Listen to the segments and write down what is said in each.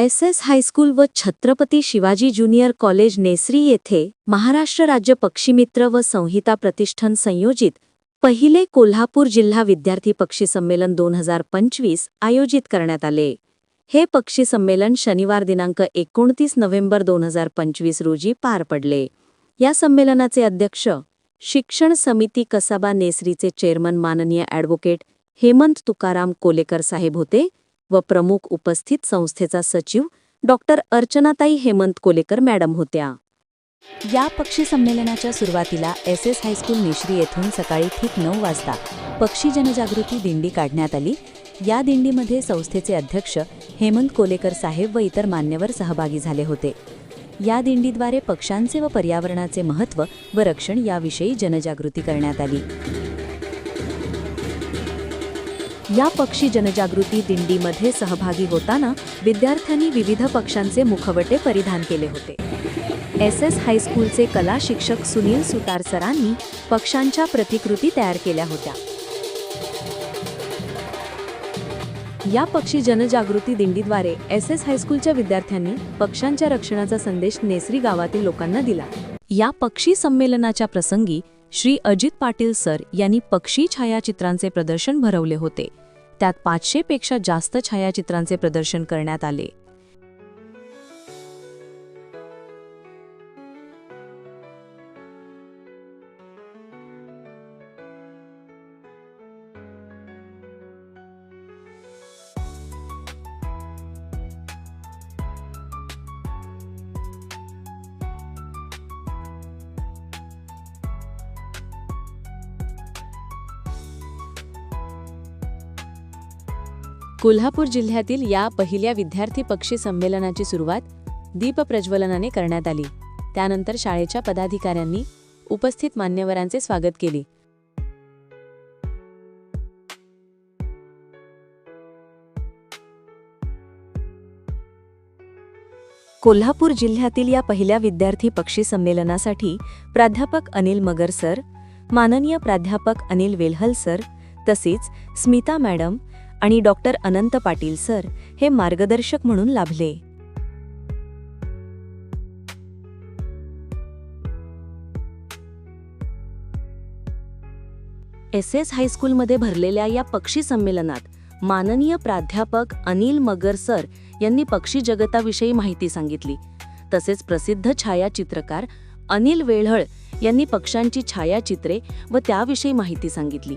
S S high school व Chhatrapati Shivaji junior college Nesari येथे महाराष्ट्र राज्य पक्षीमित्र व संहिता प्रतिष्ठान संयोजित पहिले कोल्हापूर जिल्हा विद्यार्थी पक्षी संमेलन दोन हजार पंचवीस आयोजित करण्यात आले. हे पक्षी संमेलन शनिवार दिनांक एकोणतीस नोव्हेंबर दोन हजार पंचवीस रोजी पार पडले. या संमेलनाचे अध्यक्ष शिक्षण समिती कसाबा नेसरीचे चेअरमन माननीय ॲडव्होकेट हेमंत तुकाराम कोलेकर साहेब होते. व प्रमुख उपस्थित संस्थेचा सचिव डॉक्टर अर्चनाताई हेमंत कोलेकर मॅडम होत्या. या पक्षी संमेलनाच्या सुरुवातीला एस एस हायस्कूल निश्री येथून सकाळी ठीक नऊ वाजता पक्षी जनजागृती दिंडी काढण्यात आली. या दिंडीमध्ये संस्थेचे अध्यक्ष हेमंत कोलेकर साहेब व इतर मान्यवर सहभागी झाले होते. या दिंडीद्वारे पक्ष्यांचे व पर्यावरणाचे महत्त्व व रक्षण याविषयी जनजागृती करण्यात आली. या पक्षी जनजागृती दिंडीमध्ये सहभागी होताना विद्यार्थ्यांनी विविध पक्षांचे मुखवटे परिधान केले होते. एस एस हायस्कूलचे कला शिक्षक सुनील सुतार सरांनी पक्षांच्या प्रतिकृती तयार केल्या होत्या. या पक्षी जनजागृती दिंडीद्वारे एस एस हायस्कूलच्या विद्यार्थ्यांनी पक्ष्यांच्या रक्षणाचा संदेश नेसरी गावातील लोकांना दिला. या पक्षी संमेलनाच्या प्रसंगी श्री अजित पाटील सर यांनी पक्षी छायाचित्रांचे प्रदर्शन भरवले होते. त्यात पाचशेपेक्षा जास्त छायाचित्रांचे प्रदर्शन करण्यात आले. कोल्हापूर जिल्ह्यातील या पहिल्या विद्यार्थी पक्षी संमेलनाची सुरुवात दीपप्रज्वलनाने करण्यात आली. त्यानंतर शाळेच्या पदाधिकाऱ्यांनी उपस्थित मान्यवरांचे स्वागत केले. कोल्हापूर जिल्ह्यातील या पहिल्या विद्यार्थी पक्षी संमेलनासाठी प्राध्यापक अनिल मगर सर माननीय प्राध्यापक अनिल वेल्हल सर तसेच स्मिता मॅडम आणि डॉक्टर अनंत पाटील सर हे मार्गदर्शक म्हणून लाभले. एस एस हायस्कूलमध्ये भरलेल्या या पक्षी संमेलनात माननीय प्राध्यापक अनिल मगर सर यांनी पक्षी जगताविषयी माहिती सांगितली. तसेच प्रसिद्ध छायाचित्रकार अनिल वेळहळ यांनी पक्ष्यांची छायाचित्रे व त्याविषयी माहिती सांगितली.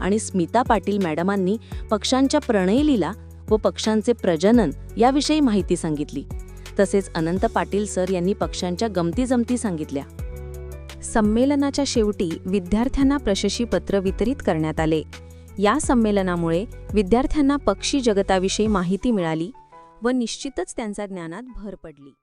आणि स्मिता पाटील मॅडमांनी पक्ष्यांच्या प्रणयलीला व पक्ष्यांचे प्रजनन याविषयी माहिती सांगितली. तसेच अनंत पाटील सर यांनी पक्ष्यांच्या गमती जमती सांगितल्या. संमेलनाच्या शेवटी विद्यार्थ्यांना प्रशस्तीपत्र वितरित करण्यात आले. या संमेलनामुळे विद्यार्थ्यांना पक्षी जगताविषयी माहिती मिळाली व निश्चितच त्यांच्या ज्ञानात भर पडली.